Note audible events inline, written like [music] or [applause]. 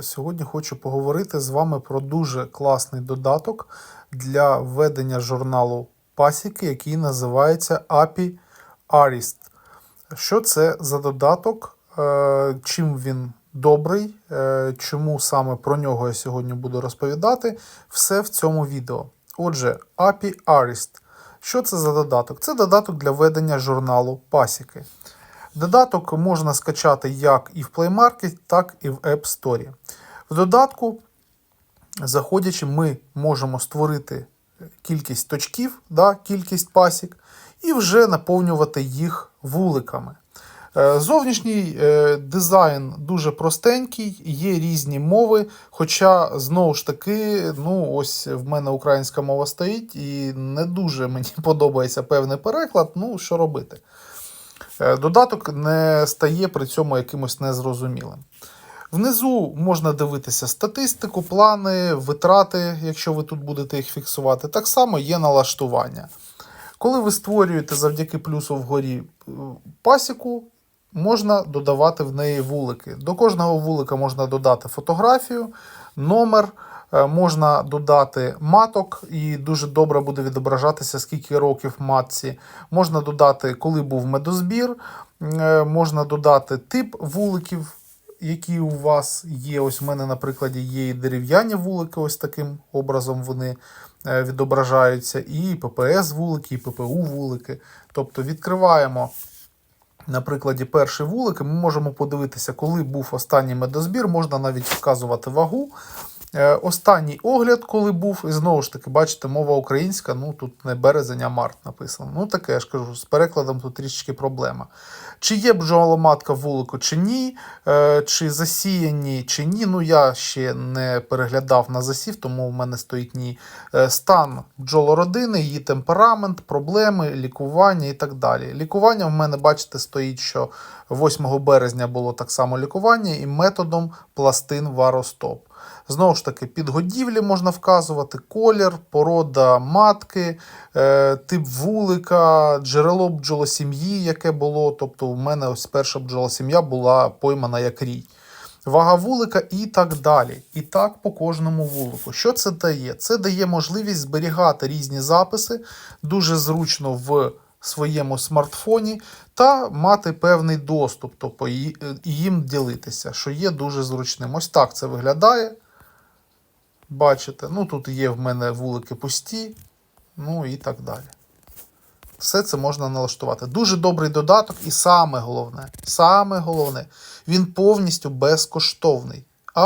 Сьогодні хочу поговорити з вами про дуже класний додаток для ведення журналу пасіки, який називається API Arist. Що це за додаток? Е, Чим він добрий? Е, Чому саме про нього я сьогодні буду розповідати? Все в цьому відео. Отже, API Arist. Що це за додаток? Це додаток для ведення журналу пасіки. Додаток можна скачати як і в Play Market, так і в App Store. В додатку, заходячи, ми можемо створити кількість точків, да, кількість пасік, і вже наповнювати їх вуликами. Е, Зовнішній е, дизайн дуже простенький, є різні мови. Хоча, знову ж таки, ну ось в мене українська мова стоїть, і не дуже мені [laughs] подобається певний переклад. Ну, що робити? Е, Додаток не стає при цьому якимось незрозумілим. Внизу можна дивитися статистику, плани, витрати, якщо ви тут будете їх фіксувати. Так само є налаштування. Коли ви створюєте завдяки плюсу вгорі е, пасіку, можна додавати в неї вулики. До кожного вулика можна додати фотографію, номер, е, можна додати маток, і дуже добре буде відображатися, скільки років матці. Можна додати, коли був медозбір, е, можна додати тип вуликів, які у вас є. Ось в мене, на прикладі, є і дерев'яні вулики, ось таким образом вони е, відображаються, і ППС вулики, і ППУ вулики. Тобто відкриваємо. На прикладі перший вулик, ми можемо подивитися, коли був останній медозбір, можна навіть вказувати вагу. Е, Останній огляд, коли був, і знову ж таки, бачите, мова українська, ну тут не березень, а март написано. Ну таке, я ж кажу, з перекладом тут трішечки проблема. Чи є бджоломатка вулику, чи ні, е, чи засіяні, чи ні. Ну я ще не переглядав на засів, тому в мене стоїть ні. Е, Стан бджолородини, її темперамент, проблеми, лікування і так далі. Лікування в мене, бачите, стоїть, що 8 березня було так само лікування і методом пластин варостоп. Знову ж таки, підгодівлі можна вказувати, колір, порода матки, е, тип вулика, джерело бджолосім'ї, яке було. Тобто, у мене ось перша бджолосім'я була поймана як рій. Вага вулика і так далі. І так по кожному вулику. Що це дає? Це дає можливість зберігати різні записи дуже зручно в своєму смартфоні та мати певний доступ, тобто їм ділитися, що є дуже зручним. Ось так це виглядає. Бачите, ну тут є в мене вулики пусті, ну і так далі. Все це можна налаштувати. Дуже добрий додаток, і саме головне, саме головне, він повністю безкоштовний.